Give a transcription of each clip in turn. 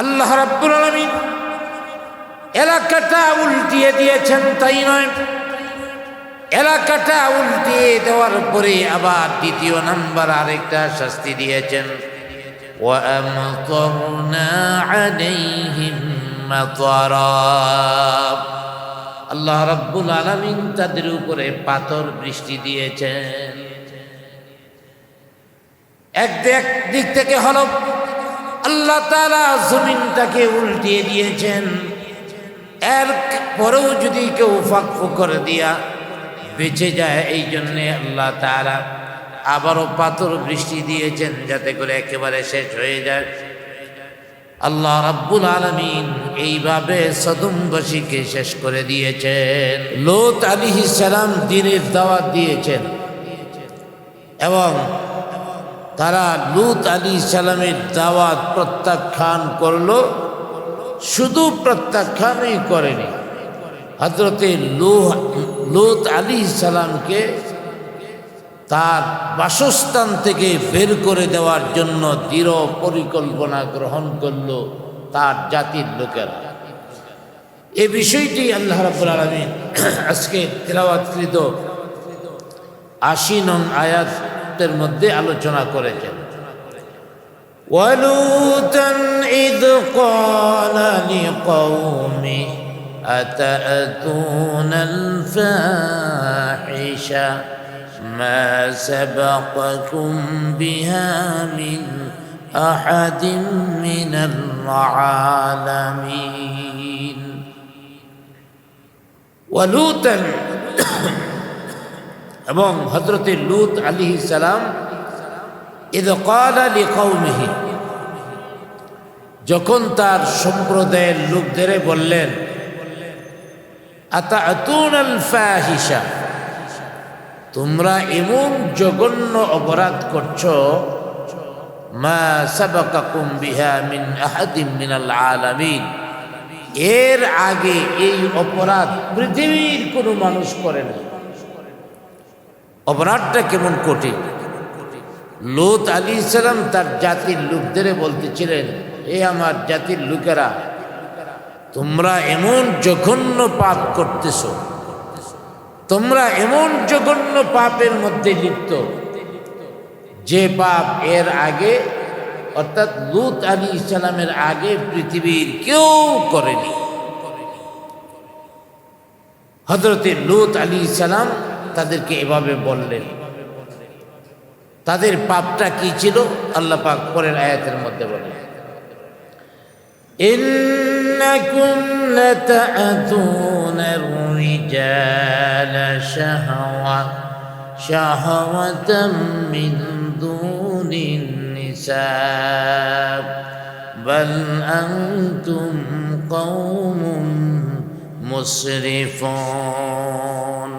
আল্লাহ রাব্বুল আলমিন এলাকাটা উল্টিয়ে দিয়েছেন, তাই নয়। এলাকাটা উল্টিয়ে দেওয়ার পরে আবার দ্বিতীয় নাম্বার আরেকটা শাস্তি দিয়েছেন। আল্লাহ রাব্বুল আলমিন তাদের উপরে পাথর বৃষ্টি দিয়েছেন। এক দিক থেকে হলো আল্লাহ তাআলা জমিনটাকে উল্টিয়ে দিয়েছেন। এর পরেও যদি কেউ ফাঁক করে দিয়া বেঁচে যায়, এই জন্যে আল্লাহ তারা আবারও পাথর বৃষ্টি দিয়েছেন যাতে করে একেবারে শেষ হয়ে যায়। আল্লাহ রাব্বুল আলমিন এইভাবে সদুমবাসীকে শেষ করে দিয়েছেন। লোত আলী সালাম দিনের দাওয়াত দিয়েছেন। এবং তারা লুত আলী সালামের দাওয়াত প্রত্যাখ্যান করল, শুধু প্রত্যাখ্যানই করেনি। হজরতে লুত আলী সালামকে তার বাসস্থান থেকে বের করে দেওয়ার জন্য দৃঢ় পরিকল্পনা গ্রহণ করল তার জাতির লোকেরা। এ বিষয়টি আল্লাহ রাবুল আলমী আজকে তেলাওয়াতকৃত আশি নং আয়াতের মধ্যে আলোচনা করেছেন ولوطا إذ قال لقومه أتأتون الفاحشة ما سبقكم بها من أحد من العالمين ولوطا এবং হজরতে লুত আলী সালাম, ইদ কাল কৌমিহি যখন তার সম্প্রদায়ের লোকদের বললেন আতা ফাহিসা তোমরা এমন জঘন্য অপরাধ করছ মা বিহা মিন মিনাল এর আগে এই অপরাধ পৃথিবীর কোনো মানুষ করে না অপরাধটা কেমন কঠিন? লোত আলী ইসলাম তার জাতির লোকদের বলতেছিলেন, এ আমার জাতির লোকেরা, তোমরা এমন জঘন্য পাপ করতেছো। তোমরা এমন জঘন্য পাপের মধ্যে লিপ্ত। যে পাপ এর আগে, অর্থাৎ লুত আলী ইসলামের আগে পৃথিবীর কেউ করেনি। হজরতে লুত আলী ইসলাম তাদেরকে এভাবে বললেন তাদের পাপটা কি ছিল আল্লাহ পাক পরের আয়াতের মধ্যে বলেন إنكم لتأتون الرجال شهوة شهوة من دون النساء بل أنتم قوم مسرفون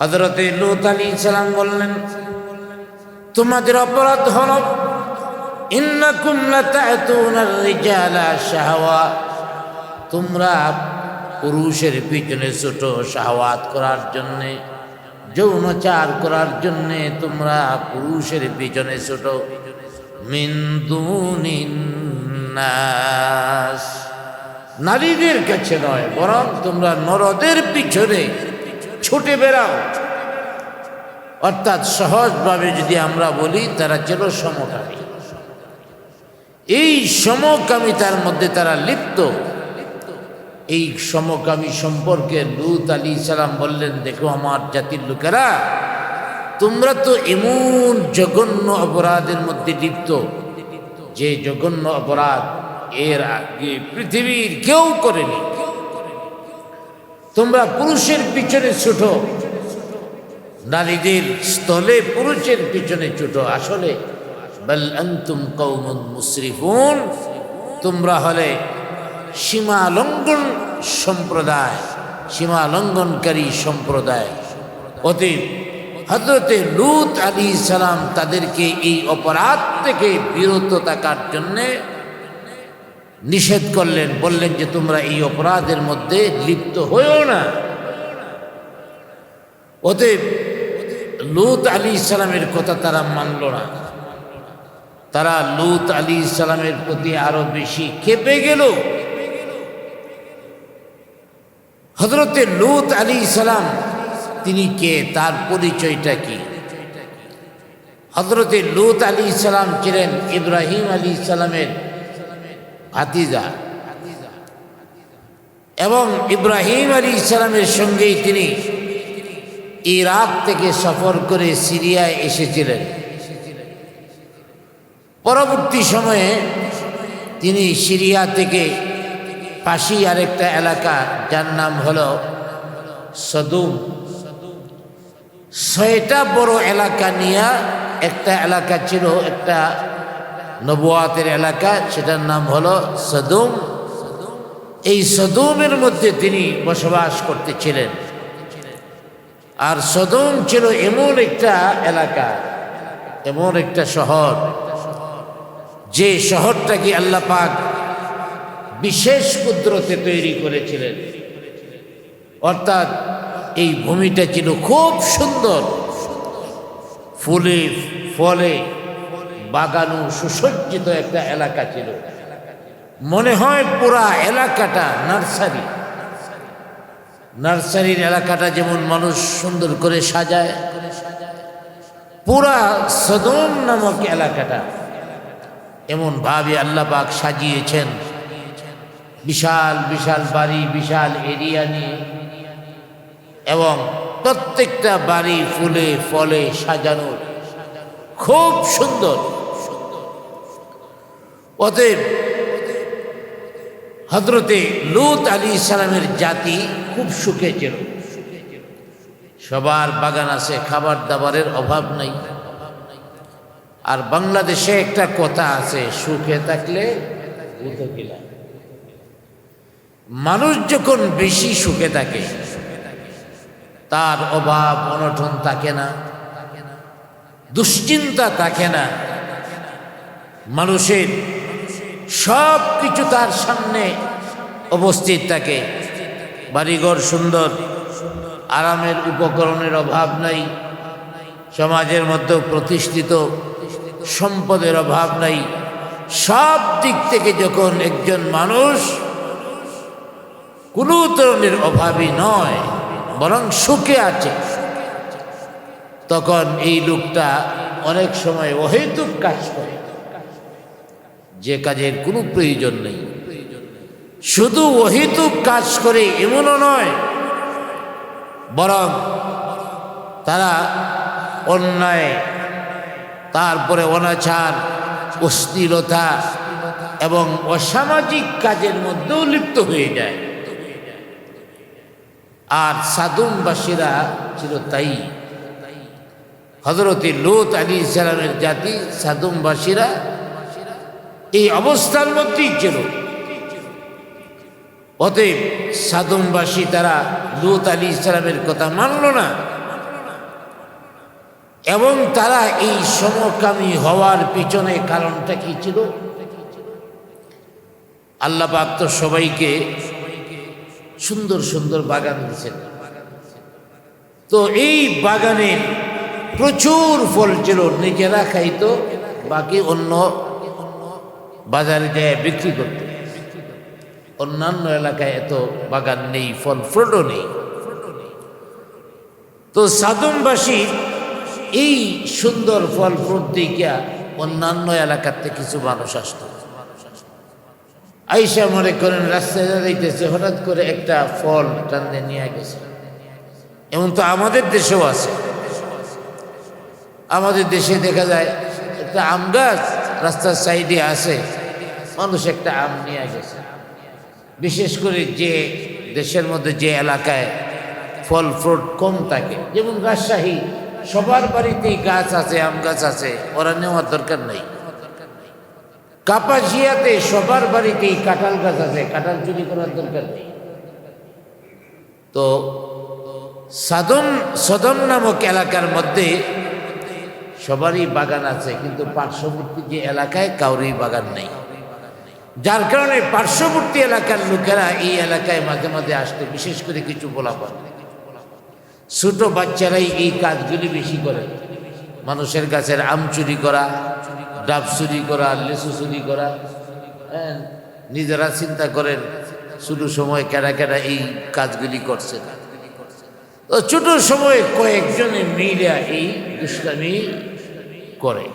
হজরত লুত আলী সালাম বললেন, তোমাদের অপরাধ হল তোমরা পুরুষের পিছনে ছোট শাহওয়াত করার জন্যে যৌনচার করার জন্যে তোমরা পুরুষের পিছনে ছোট। নারীদের কাছে নয়, বরং তোমরা নরদের পিছনে ছুটে বেড়াও। অর্থাৎ সহজভাবে যদি আমরা বলি, তারা ছিল সমকামী এই সমকামিতার মধ্যে তারা লিপ্ত। এই সমকামী সম্পর্কে লুত আলী সালাম বললেন, দেখো আমার জাতির লোকেরা, তোমরা তো এমন জঘন্য অপরাধের মধ্যে লিপ্ত, যে জঘন্য অপরাধ এর আগে পৃথিবীর কেউ করেনি। তোমরা পুরুষের পিছনে ছোট, নারীদের স্থলে পুরুষের পিছনে ছোট আসলে তোমরা হলে সীমা লঙ্ঘন সম্প্রদায় সীমা লঙ্ঘনকারী সম্প্রদায়। অতএব হজরতে লুত আলী সালাম তাদেরকে এই অপরাধ থেকে বিরত থাকার জন্যে নিষেধ করলেন, বললেন যে তোমরা এই অপরাধের মধ্যে লিপ্ত হয়েও না। অতএব লুত আলী ইসলামের কথা তারা মানল না। তারা লুত আলী ইসলামের প্রতি আরও বেশি কেঁপে গেল। হজরতে লুত আলী ইসলাম, তিনি কে, তার পরিচয়টা কি? হজরতে লুত আলী ইসলাম ছিলেন ইব্রাহিম আলী ইসলামের ভাতিজা এবং ইব্রাহিম আলী ইসলামের সঙ্গেই তিনি ইরাক থেকে সফর করে সিরিয়ায় এসেছিলেন। পরবর্তী সময়ে তিনি সিরিয়া থেকে পাশি আরেকটা এলাকা, যার নাম হল সদুম। ছয়টা বড় এলাকা নিয়ে একটা এলাকা ছিল, একটা নবুয়াতের এলাকা, সেটার নাম হলো সদুম। এই সদুমের মধ্যে তিনি বসবাস করতেছিলেন। আর সদুম ছিল এমন একটা এলাকা, এমন একটা শহর, যে শহরটাকে আল্লাহ পাক বিশেষ কুদরতে তৈরি করেছিলেন। অর্থাৎ এই ভূমিটা ছিল খুব সুন্দর। ফুলে, ফলে বাগানো সুসজ্জিত একটা এলাকা ছিল। মনে হয় পুরা এলাকাটা নার্সারি। নার্সারির এলাকাটা যেমন মানুষ সুন্দর করে সাজায়, পুরা সদম নামক এলাকাটা। এমন ভাবে আল্লাহ পাক সাজিয়েছেন। বিশাল বিশাল বাড়ি, বিশাল এরিয়া নিয়ে। এবং প্রত্যেকটা বাড়ি ফুলে, ফলে সাজানো খুব সুন্দর। অতএব হজরতে লুত আলী ইসলামের জাতি খুব সুখে ছিল। সবার বাগান আছে, খাবার দাবারের অভাব নাই। আর বাংলাদেশে একটা কথা আছে, সুখে থাকলে মানুষ যখন বেশি সুখে থাকে, তার অভাব, অনটন থাকে না। দুশ্চিন্তা থাকে না। মানুষের সব কিছু তার সামনে উপস্থিত থাকে। বাড়িঘর সুন্দর, আরামের উপকরণের অভাব নাই, সমাজের মধ্যে প্রতিষ্ঠিত সম্পদের অভাব নাই। সব দিক থেকে যখন একজন মানুষ কোনো ধরনের অভাবী নয়, বরং সুখে আছে। তখন এই লোকটা অনেক সময় অহেতুক কাজ করে। যে কাজের কোনো প্রয়োজন নেই। শুধু অহেতুক কাজ করে এমনও নয়, বরং তারা অন্যায়, তারপরে অনাচার অস্থিরতা এবং অসামাজিক কাজের মধ্যেও লিপ্ত হয়ে যায়। আর সাদুমবাসীরা ছিল তাই হজরতে লোত আলী ইসলামের জাতি সাদুমবাসীরা এই অবস্থার মধ্যেই ছিল। অতএব সাদুমবাসী তারা লুত আলী ইসলামের কথা মানল না। এবং তারা এই সমকামী হওয়ার পিছনে কারণটা কি ছিল? আল্লাহ পাক তো সবাইকে সুন্দর সুন্দর বাগান দিয়েছেন। তো এই বাগানে প্রচুর ফল ছিল, নিজেরা খাইতো, বাকি অন্য বাজারে যায় বিক্রি করত। অন্যান্য এলাকায় এত বাগান নেই, ফল ফ্রুটও নেই। তো সাদমবাসী এই সুন্দর ফল ফ্রুট দিকে অন্যান্য এলাকার থেকে কিছু মানুষ আসত। আইসা মনে করেন, রাস্তায় যাইতেছে, হঠাৎ করে একটা ফল টানতে নিয়ে গেছে। এমন তো আমাদের দেশেও আছে। আমাদের দেশে দেখা যায়, একটা আম গাছ রাস্তার সাইডে আছে, মানুষ একটা আম নিয়ে গেছে। বিশেষ করে যে দেশের মধ্যে যে এলাকায় ফল ফ্রুট কম থাকে, যেমন রাজশাহী, সবার বাড়িতেই গাছ আছে, আম গাছ আছে, ওরা নেওয়ার দরকার নেই। কাপাসিয়াতে সবার বাড়িতেই কাঁঠাল গাছ আছে, কাঁঠাল চুরি করার দরকার নেই। তো সাদম, সদম নামক এলাকার মধ্যে সবারই বাগান আছে, কিন্তু পার্শ্ববর্তী যে এলাকায় কাউরই বাগান নেই। যার কারণে পার্শ্ববর্তী এলাকার লোকেরা এই এলাকায় মাঝে মাঝে আসতে, বিশেষ করে কিছু বলা ছোট বাচ্চারাই এই কাজগুলি বেশি করে। মানুষের গাছের আম চুরি করা, ডাব চুরি করা লেসু চুরি করা হ্যাঁ নিজেরা চিন্তা করেন, শুধু সময় কেডা কেডা এই কাজগুলি করছে তো ছোট সময়ে কয়েকজনে মিলিয়া এই দুষ্কামি করে।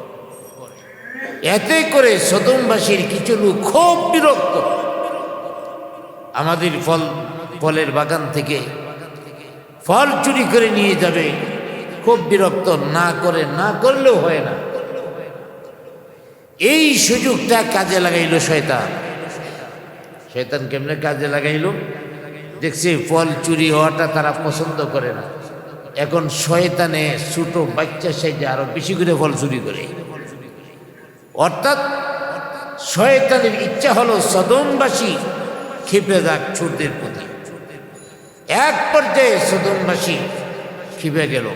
এতে করে সদমবাসীর কিছু লোক খুব বিরক্ত। আমাদের ফল, ফলের বাগান থেকে ফল চুরি করে নিয়ে যাবে। খুব বিরক্ত, না করে, না করলেও হয় না। এই সুযোগটা কাজে লাগাইল শয়তান। শয়তান কেমনে কাজে লাগাইল? দেখছি ফল চুরি হওয়াটা তারা পছন্দ করে না। এখন শয়তানে ছোট বাচ্চা সাইজে আরও বেশি করে ফল চুরি করে। অর্থাৎ শয়তানের ইচ্ছা হলো সদমবাসী ক্ষেপে যাক ছোটদের প্রতি। এক পর্যায়ে সদমবাসী ক্ষিপে গেল।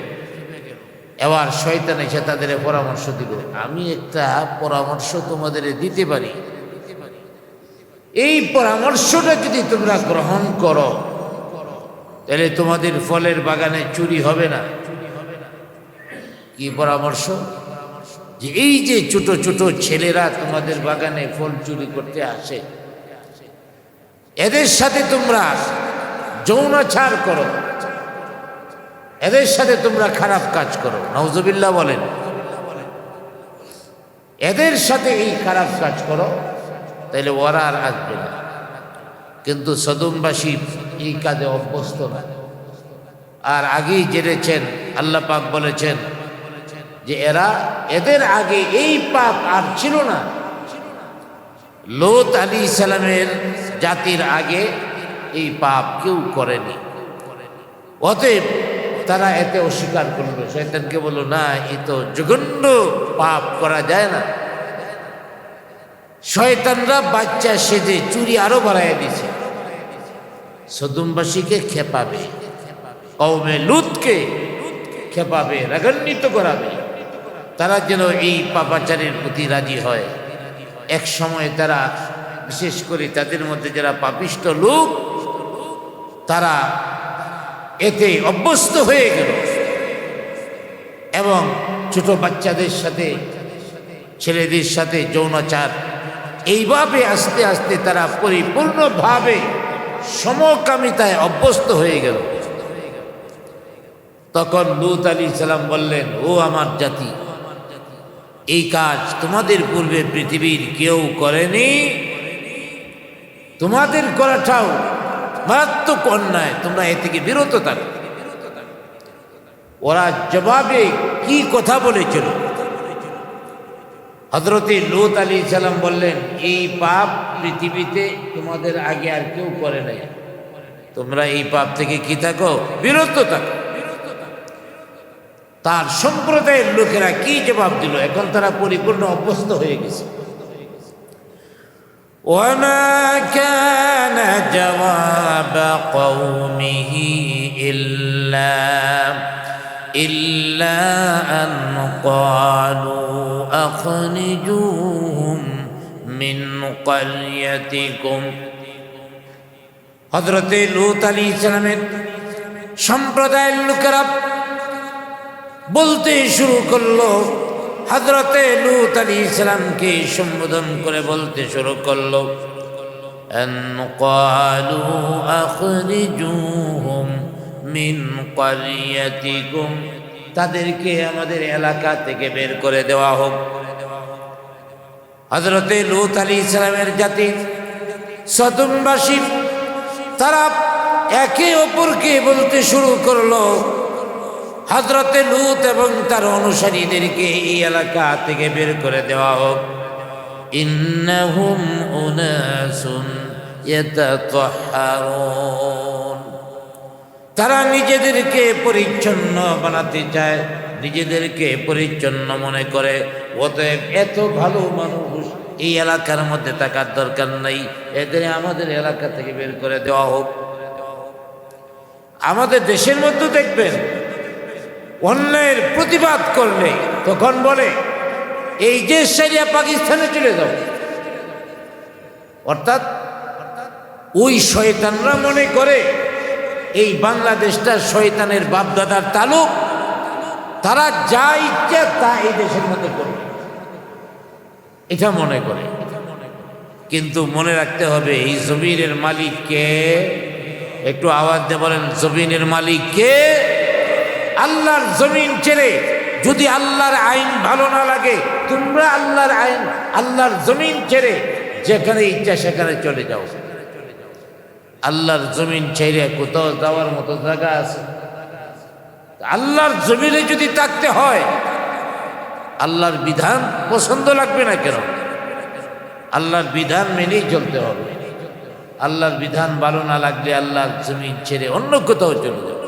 এবার শয়তান এসে তাদের পরামর্শ দিল, আমি একটা পরামর্শ তোমাদের দিতে পারি। এই পরামর্শটা যদি তোমরা গ্রহণ করো তাহলে তোমাদের ফলের বাগানে চুরি হবে না? কি পরামর্শ? যে এই যে ছোট ছোট ছেলেরা তোমাদের বাগানে ফল চুরি করতে আসে, এদের সাথে তোমরা যৌনাচার করো। এদের সাথে তোমরা খারাপ কাজ করো। নওজবিল্লা বলেন, এদের সাথে এই খারাপ কাজ করো তাহলে ওরা আর আসবে না। কিন্তু সদমবাসী এই কাজে অভ্যস্ত না। আর আগেই জেনেছেন, আল্লাহ পাক বলেছেন যে এরা এদের আগে এই পাপ আর ছিল না। লোত আলী ইসলামের জাতির আগে এই পাপ কেউ করেনি। অতএব তারা এতে অস্বীকার করল। শয়তানকে বলল, না, এ তো জঘন্য পাপ করা যায় না। শয়তানরা বাচ্চা সেজে চুরি আরও বাড়াইয়া দিছে সদুমবাসীকে খেপাবে। কৌমে লুতকে খেপাবে, রাগান্বিত করাবে। তারা যেন এই পাপাচারের প্রতি রাজি হয়। এক সময় তারা, বিশেষ করে তাদের মধ্যে যারা পাপিষ্ট লোক, তারা এতে অভ্যস্ত হয়ে গেল। এবং ছোট বাচ্চাদের সাথে, ছেলেদের সাথে যৌনাচার, এইভাবে আস্তে আস্তে তারা পরিপূর্ণভাবে সমকামিতায় অভ্যস্ত হয়ে গেল। তখন লুত আলী সালাম বললেন, ও আমার জাতি, এই কাজ তোমাদের পূর্বে পৃথিবীর কেউ করেনি? তোমাদের করাটাও মারাত্মক অন্যায়। তোমরা এ থেকে বিরত থাকো। ওরা জবাবে, কি কথা বলেছিল? হজরতে লুত আলী সালাম বললেন, এই পাপ পৃথিবীতে তোমাদের আগে আর কেউ করে নাই তোমরা এই পাপ থেকে কি থাকো বিরত থাকো তার সম্প্রদায়ের লোকেরা কি জবাব দিল এখন তারা পরিপূর্ণ অভ্যস্ত হয়ে গেছে وما كان جواب قومه إلا إلا أن قالوا أخرجوهم من قريتكم حضرت লুত আলী ইসলামের সম্প্রদায়ের লোকেরা বলতে শুরু করল হজরতে লুত আলী ইসলামকে সম্বোধন করে বলতে শুরু করল তাদেরকে আমাদের এলাকা থেকে বের করে দেওয়া হোক। হজরতে লুত আলী ইসলামের জাতি সদমবাসী, তারা একে অপরকে বলতে শুরু করল হজরতে লুত এবং তার অনুসারীদেরকে এই এলাকা থেকে বের করে দেওয়া হোক। ইন্নাহুম উনাসুন ইয়াতাতাহহারুন তারা নিজেদেরকে পরিচ্ছন্ন বানাতে চায়, নিজেদেরকে পরিচ্ছন্ন মনে করে। অতএব এত ভালো মানুষ এই এলাকার মধ্যে থাকার দরকার নাই। এদের আমাদের এলাকা থেকে বের করে দেওয়া হোক। আমাদের দেশের মধ্যে দেখবেন, অন্যায়ের প্রতিবাদ করলে তখন বলে, এই যে সারিয়া পাকিস্তানে চলে যাও। অর্থাৎ ওই শয়তানরা মনে করে এই বাংলাদেশটা শয়তানের বাপদাদার তালুক। তারা যা ইচ্ছে তা এই দেশের মধ্যে করবে এটা মনে করে। কিন্তু মনে রাখতে হবে, এই জমিনের মালিককে একটু আওয়াজ দিয়ে বলেন, জমিনের মালিককে আল্লাহর জমিন ছেড়ে যদি আল্লাহর আইন ভালো না লাগে, তোমরা আল্লাহর আইন, আল্লাহর জমিন ছেড়ে যেখানে ইচ্ছা সেখানে চলে যাও। আল্লাহর জমিন ছেড়ে কোথাও যাওয়ার মতো জায়গা আছে? আল্লাহর জমিনে যদি থাকতে হয়, আল্লাহর বিধান পছন্দ লাগবে না কেন? আল্লাহর বিধান মেনেই চলতে হবে। আল্লাহর বিধান ভালো না লাগলে আল্লাহর জমিন ছেড়ে অন্য কোথাও চলে যাবে।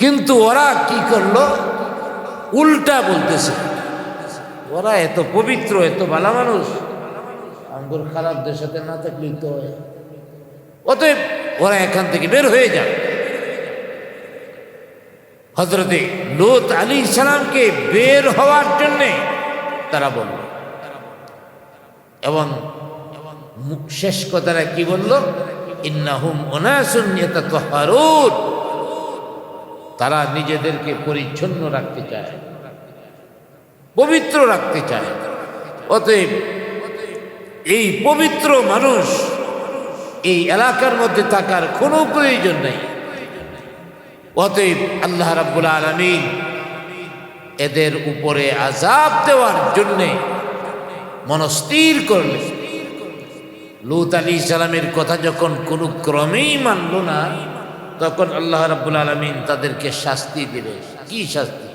কিন্তু ওরা কি করল? উল্টা বলতেছে, ওরা এত পবিত্র, এত ভালো মানুষ, আঙ্গুর খারাপদের সাথে না থাকলেই তো হয়। অতএব ওরা এখান থেকে বের হয়ে যায় হজরতে লোত আলী সালামকে বের হওয়ার জন্যে তারা বলল, এবং শেষ কথাটা কি বলল? ইন্নাহুম অনাসুন ইয়াতাতাহহারুন তারা নিজেদেরকে পরিচ্ছন্ন রাখতে চায়, পবিত্র রাখতে চায়। অতএব এই পবিত্র মানুষ এই এলাকার মধ্যে থাকার কোনো প্রয়োজন নেই। অতএব আল্লাহ রাব্বুল আলমিন এদের উপরে আজাব দেওয়ার জন্যে মনস্থির করলেন। লুত আলী সালামের কথা যখন কোনো ক্রমেই মানল না, তখন আল্লাহ রাব্বুল আলমিন তাদেরকে শাস্তি দিলে কি শাস্তি?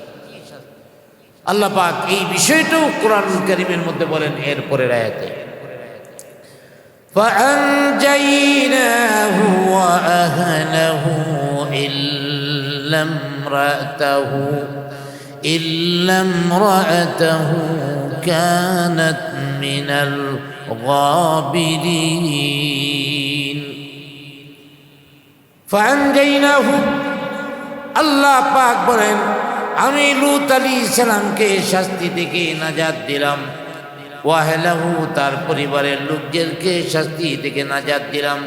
আল্লাহ পাক এই বিষয়টাও কোরআন করিমের মধ্যে বলেন, এরপরের আয়াতে। فأنجيناه وأهله إلا امرأته إلا امرأته كانت من الغابرين فأنجيناه আল্লাহ পাক বলেন আমি লুত আলী ইসলামকে শাস্তি থেকে নাজাদ দিলাম ওয়াহেলাহু, তার পরিবারের লোকদেরকে শাস্তি থেকে নাজাদ দিলাম।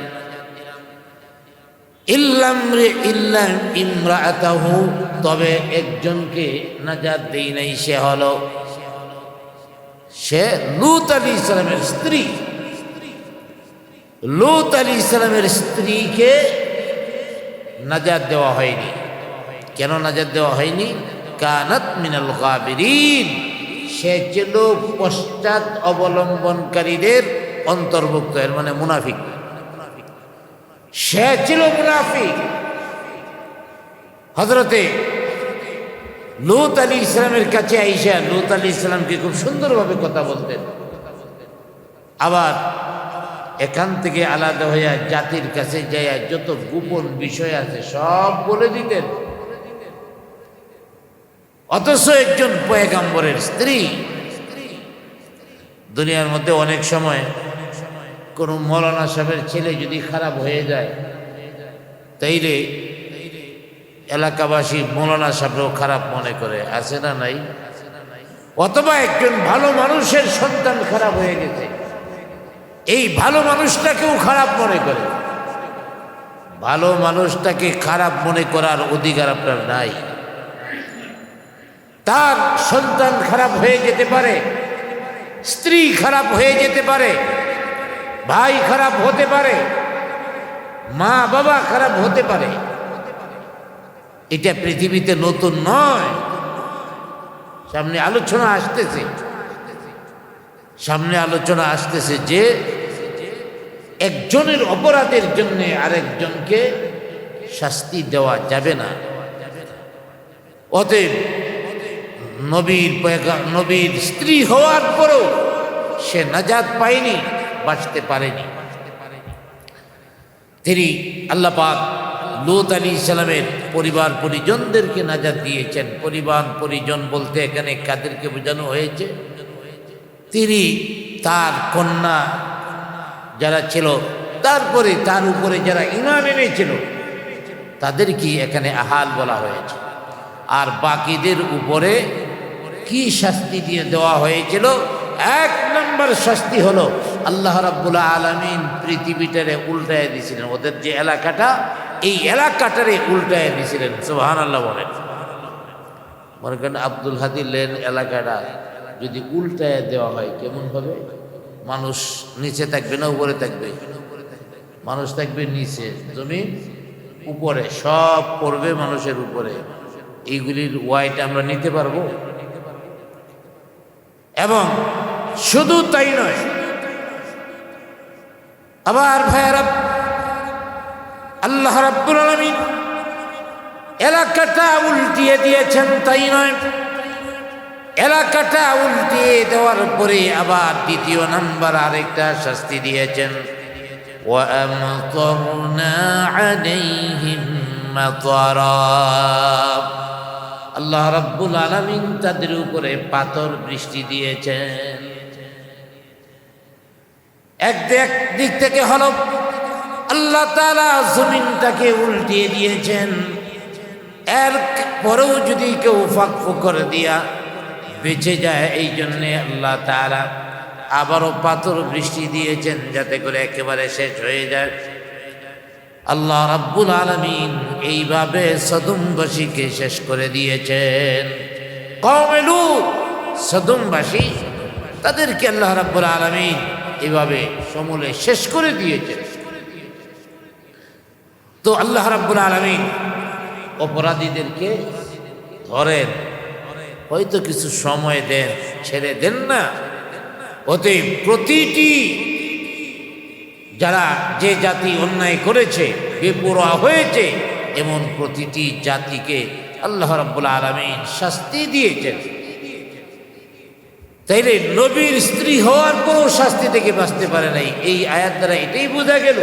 ইল্লাম রে ইল্লাম ইমরাতাহু, তবে একজনকে নাজাদ দেই নাই, সে হলো সে লুত আলী ইসলামের স্ত্রী। লুত আলী ইসলামের স্ত্রীকে নাজাদ দেওয়া হয়নি। কেন নাজাদ দেওয়া হয়নি? কানাত মিনাল গাবিরিন। সে ছিল পশ্চাৎ অবলম্বনকারীদের অন্তর্ভুক্ত, এর মানে মুনাফিক। সে ছিল মুনাফিক। হজরতে লুত আলী ইসলামের কাছে আইসা, লুত আলী ইসলামকে খুব সুন্দরভাবে কথা বলতেন। আবার এখান থেকে আলাদা হইয়া জাতির কাছে যাইয়া যত গোপন বিষয় আছে সব বলে দিতেন। অথচ একজন পয়গাম্বরের স্ত্রী। দুনিয়ার মধ্যে অনেক সময় কোনো মৌলানা সাহেবের ছেলে যদি খারাপ হয়ে যায়, তাইলে এলাকাবাসী মৌলানা সাহেবও খারাপ মনে করে, আছে না নাই? অথবা একজন ভালো মানুষের সন্তান খারাপ হয়ে গেছে, এই ভালো মানুষটাকেও খারাপ মনে করে। ভালো মানুষটাকে খারাপ মনে করার অধিকার আপনার নাই। তার সন্তান খারাপ হয়ে যেতে পারে, স্ত্রী খারাপ হয়ে যেতে পারে, ভাই খারাপ হতে পারে, মা বাবা খারাপ হতে পারে। এটা পৃথিবীতে নতুন নয়। সামনে আলোচনা আসতেছে। সামনে আলোচনা আসতেছে যে একজনের অপরাধের জন্য আরেকজনকে শাস্তি দেওয়া যাবে না। অতএব নবীর নবীর স্ত্রী হওয়ার পরও সে নাজাদ পায়নি, বাঁচতে পারেনি। তিনি আল্লাহ পাক লুত আলী ইসলামের পরিবার পরিজনদেরকে নাজাদ দিয়েছেন। পরিবার পরিজন বলতে এখানে কাদেরকে বোঝানো হয়েছে? তিনি তার কন্যা যারা ছিল, তারপরে তার উপরে যারা ইমান এনেছিল, তাদেরকে এখানে আহাল বলা হয়েছে। আর বাকিদের উপরে কি শাস্তি দিয়ে দেওয়া হয়েছিল? এক নম্বর শাস্তি হলো আল্লাহ রাব্বুল আলমিন পৃথিবীটারে উল্টায় দিয়েছিলেন। ওদের যে এলাকাটা, এই এলাকাটারে উল্টায় দিয়েছিলেন। সোহান আল্লাহ বলেন। মনে করেন আব্দুল হাদি লেন এলাকাটা যদি উল্টায় দেওয়া হয়, কেমন হবে? মানুষ নিচে থাকবে না, উপরে থাকবে? মানুষ থাকবে নিচে, জমিন উপরে, সব পড়বে মানুষের উপরে। এইগুলির ওয়াইট আমরা নিতে পারব? এবং শুধু তাই নয় আবার ভাইয়ারা আল্লাহ রাব্বুল আলামিন এলাকাটা উল্টিয়ে দিয়েছেন তাই নয় এলাকাটা উল্টিয়ে দেওয়ার পরে আবার দ্বিতীয় নাম্বার আরেকটা শাস্তি দিয়েছেন وأمطرنا عليهم مطرا আল্লাহ রাব্বুল আলামিন তাদের উপরে পাথর বৃষ্টি দিয়েছেন। এক দিক থেকে হলো আল্লাহ তাআলা জমিনটাকে উল্টিয়ে দিয়েছেন। এর পরেও যদি কেউ ফাঁক ফুক করে দিয়া বেঁচে যায় এই জন্যে আল্লাহ তাআলা আবারও পাথর বৃষ্টি দিয়েছেন যাতে করে একেবারে শেষ হয়ে যায়। আল্লাহ রাব্বুল আলমিন এইভাবে সদুমবাসীকে শেষ করে দিয়েছেন। কমেলু সদুমবাসী, তাদেরকে আল্লাহ রাব্বুল আলমিন এইভাবে সমূলে শেষ করে দিয়েছেন। তো আল্লাহ রাব্বুল আলমিন অপরাধীদেরকে ধরেন, হয়তো কিছু সময় দেন, ছেড়ে দেন না। অতএব প্রতিটি যারা যে জাতি অন্যায় করেছে, বেপরোয়া হয়েছে, এমন প্রতিটি জাতিকে আল্লাহ রাব্বুল আলমিন শাস্তি দিয়েছেন। তাইলে নবীর স্ত্রী হওয়ার পরও শাস্তি থেকে বাঁচতে পারে নাই। এই আয়াত দ্বারা এটাই বোঝা গেল।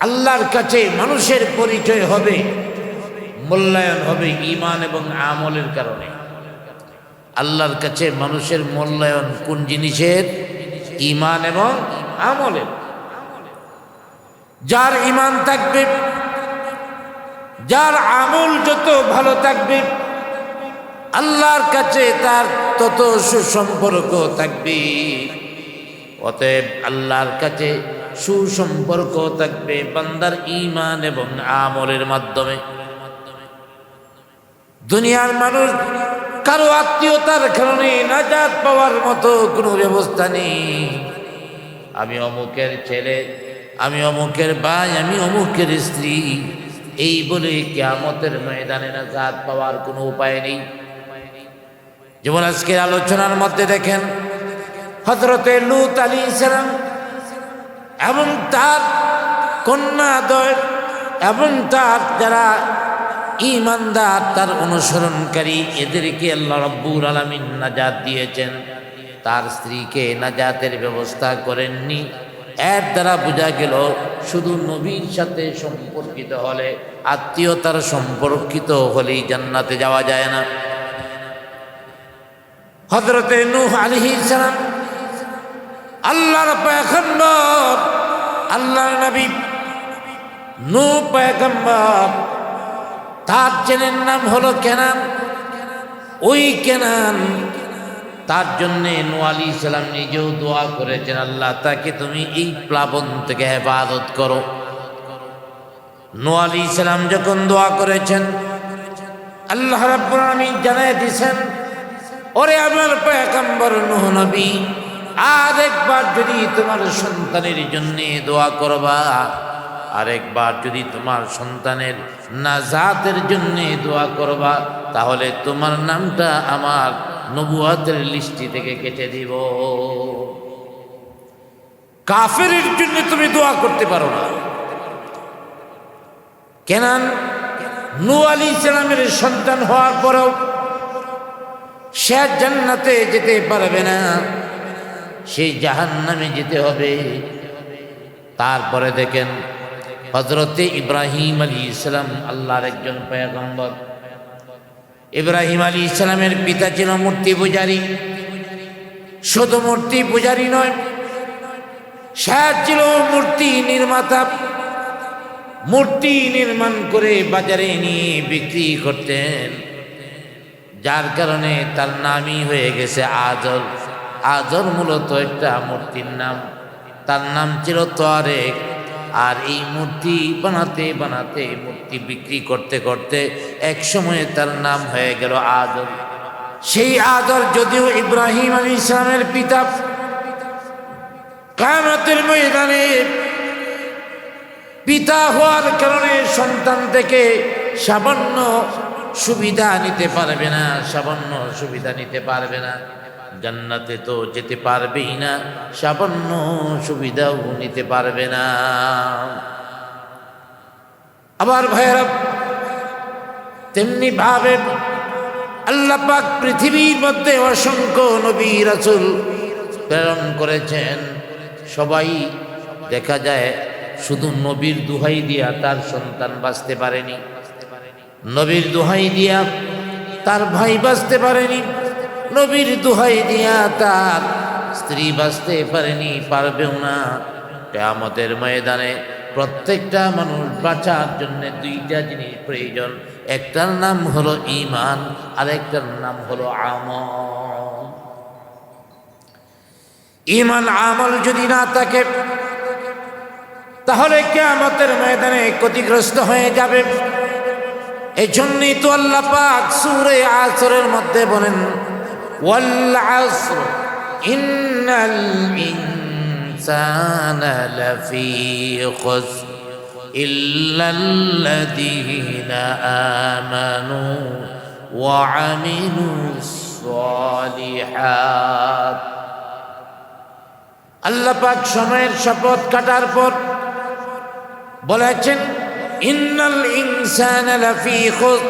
আল্লাহর কাছে মানুষের পরিচয় হবে, মূল্যায়ন হবে ইমান এবং আমলের কারণে। আল্লাহর কাছে মানুষের মূল্যায়ন কোন জিনিসের? ইমান এবং আমলের যার ইমান থাকবে, যার আমল যত ভালো থাকবে, আল্লাহর কাছে তার তত সুসম্পর্ক থাকবে। অতএব আল্লাহর কাছে সুসম্পর্ক থাকবে বান্দার ইমান এবং আমলের মাধ্যমে। দুনিয়ার মানুষ কারও আত্মীয়তার কারণে নাজাত পাওয়ার মতো কোনো ব্যবস্থা নেই। আমি অমুকের ছেলে, আমি অমুকের ভাই, আমি অমুকের স্ত্রী। এই বলে কেয়ামতের ময়দানে নাজাত পাওয়ার কোনো উপায় নেই। যেমন আজকের আলোচনার মধ্যে দেখেন হজরতে লুত আলী ইসলাম এবং তার কন্যাদয় এবং তার যারা ইমানদার তার অনুসরণকারী, এদেরকে আল্লাহ রব্বুর আলমিন নাজাত দিয়েছেন। তার স্ত্রীকে নাজাতের ব্যবস্থা করেননি। এর দ্বারা বোঝা গেল, শুধু নবীর সাথে সম্পর্কিত হলে, আত্মীয়তার সম্পর্কিত হলেই জান্নাতে যাওয়া যায় না। হজরতে নূহ আলহি সালাম, আল্লাহর পয়গম্বর, আল্লাহর নবী নূহ পয়গম্বর, তার ছেলের নাম হলো কেনান। ওই কেনান তার জন্যে নোয়ালি সালাম নিজেও দোয়া করেছেন, আল্লাহ তাকে তুমি এই প্লাবন থেকে হেফাজত করো। নোয়ালি ইসলাম যখন দোয়া করেছেন, আল্লাহ আলামিন জানায় দিয়েছেন, ওরে আমার পয়গম্বর নূহ নবী, আর একবার যদি তোমার সন্তানের জন্য দোয়া করবা আরেকবার যদি তোমার সন্তানের নাজাতের জন্য দোয়া করবা, তাহলে তোমার নামটা আমার নবুয়াতের লিস্টি থেকে কেটে দিব। কাফের জন্য তুমি দোয়া করতে পারো না। কেনান নু আলী ইসলামের সন্তান হওয়ার পরেও সে জান্নাতে যেতে পারবে না। সেই জাহান নামে যেতে হবে। তারপরে দেখেন হজরতে ইব্রাহিম আলী ইসলাম আল্লাহর একজন পয়গম্বর। ইব্রাহিম আলী ইসলামের পিতা ছিল মূর্তি পূজারী। শুধু মূর্তি পূজারী নয় সে ছিল মূর্তি নির্মাতা। মূর্তি নির্মাণ করে বাজারে নিয়ে বিক্রি করতেন। যার কারণে তার নামই হয়ে গেছে আজর আজর মূলত একটা মূর্তির নাম। তার নাম ছিল তোয়ারেক আর এই মূর্তি বানাতে বানাতে, মূর্তি বিক্রি করতে করতে এক সময়ে তার নাম হয়ে গেল আদর। সেই আদর যদিও ইব্রাহিম আলী ইসলামের পিতা কামতের ময়দানে পিতা হওয়ার কারণে সন্তান থেকে সামান্য সুবিধা নিতে পারবে না, সামান্য সুবিধা নিতে পারবে না। জান্নাতে তো যেতে পারবেই না, সামান্য সুবিধাও নিতে পারবে না। আবার ভাইয়েরা তেমনি ভাবে আল্লাহ পাক পৃথিবীর মধ্যে অসংখ্য নবী রাসুল প্রেরণ করেছেন। সবাই দেখা যায় শুধু নবীর দুহাই দিয়া তার সন্তান বাঁচতে পারেনি। নবীর দুহাই দিয়া তার ভাই বাঁচতে পারেনি। নবীর দুহাই দিয়া তার স্ত্রী বাঁচতে পারেনি, পারবেও না। আমাদের ময়দানে প্রত্যেকটা মানুষ বাঁচার জন্য দুইটা জিনিস প্রয়োজন। একটার নাম হলো ইমান আর একটার নাম হলো আমল। ইমান আমল যদি না থাকে, তাহলে কেয়ামতের ময়দানে ক্ষতিগ্রস্ত হয়ে যাবে। এই জন্যই তো আল্লাহ পাক সুরে আসরের মধ্যে বলেন ওয়াল আসর ইন্নাল ইনসানা লাফি খুসর إلا الذين آمنوا وعملوا الصالحات আল্লাহ পাক সময়ের শপথ কাটার পর বলেছেন ইন্নাল ইনসান লাফি খুস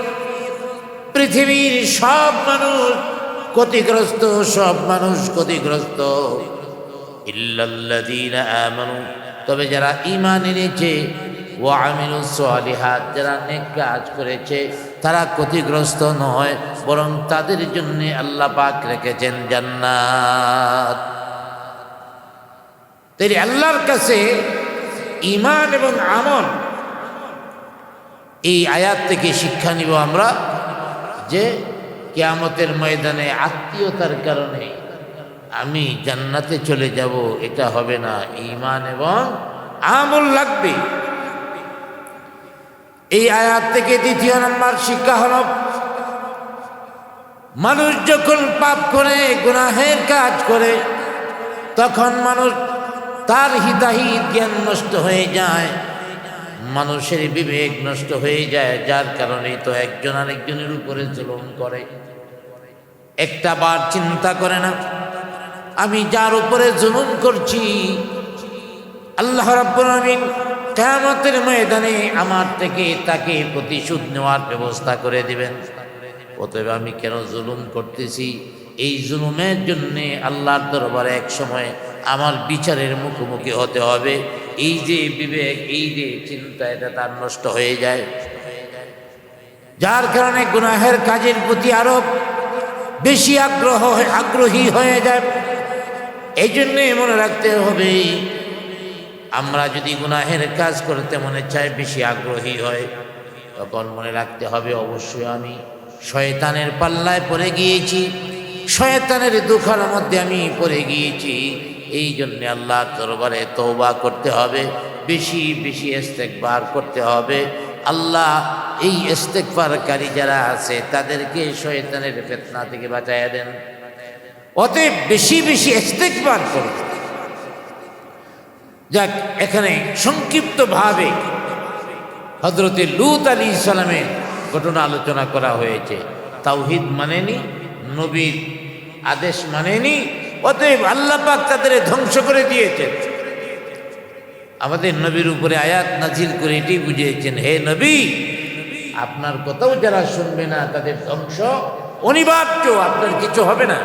পৃথিবীর সব মানুষ ক্ষতিগ্রস্ত, সব মানুষ ক্ষতিগ্রস্ত। আমানু, তবে যারা ইমান এনেছে ও আমিনু সালিহাত, যারা নেক কাজ করেছে, তারা ক্ষতিগ্রস্ত নয়, বরং তাদের জন্য আল্লাহ পাক রেখেছেন জান্নাত। তেরি আল্লাহর কাছে ইমান এবং আমল, এই আয়াত থেকে শিক্ষা নিব আমরা যে কেয়ামতের ময়দানে আত্মীয়তার কারণে আমি জান্নাতে চলে যাব, এটা হবে না। ইমান এবং আমল লাগবে। এই আয়াত থেকে দ্বিতীয় নম্বর শিক্ষা হল, মানুষ যখন পাপ করে, গুনাহের কাজ করে, তখন মানুষ তার হিতাহিত জ্ঞান নষ্ট হয়ে যায়, মানুষের বিবেক নষ্ট হয়ে যায়, যার কারণে তো একজন আরেকজনের উপরে জুলুম করে। একটা বার চিন্তা করে না। আমি যার উপরে জুলুম করছি, আল্লাহ রাব্বুল আমিন কিয়ামতের ময়দানে আমার থেকে তাকে প্রতিশোধ নেওয়ার ব্যবস্থা করে দিবেন। অতএব আমি কেন জুলুম করতেছি? এই জুলুমের জন্য আল্লাহর দরবারে এক সময় আমার বিচারের মুখোমুখি হতে হবে। এই যে বিবেক, এই যে চিন্তা, এটা তার নষ্ট হয়ে যায়। যার কারণে গুনাহের কাজের প্রতি আরও বেশি আগ্রহ আগ্রহী হয়ে যায়। এই জন্যে মনে রাখতে হবে, আমরা যদি গুনাহের কাজ করতে মনে চাই বেশি আগ্রহী হয়, তখন মনে রাখতে হবে অবশ্যই আমি শয়তানের পাল্লায় পড়ে গিয়েছি। শয়তানের দুঃখার মধ্যে আমি পড়ে গিয়েছি। এই জন্যে আল্লাহ দরবারে তৌবা করতে হবে, বেশি বেশি ইস্তেকবার করতে হবে। আল্লাহ এই ইস্তেকবারকারী যারা আছে, তাদেরকে শয়তানের ফেতনা থেকে বাঁচাইয়া দেন। অতএব বেশি বেশি ইস্তেকবার করবে যাক, এখানে সংক্ষিপ্তভাবে হজরতে লুত আলী ইসলামের ঘটনা আলোচনা করা হয়েছে। তাওহিদ মানেনি, নবীর আদেশ মানেনি, অতএব আল্লাহ পাক তাদের ধ্বংস করে দিয়েছেন। আমাদের নবীর উপরে আয়াত নাজিল করে এটি বুঝিয়েছেন, হে নবী, আপনার কথাও যারা শুনবে না তাদের ধ্বংস। অনিবার্য, আপনার কিছু হবে না।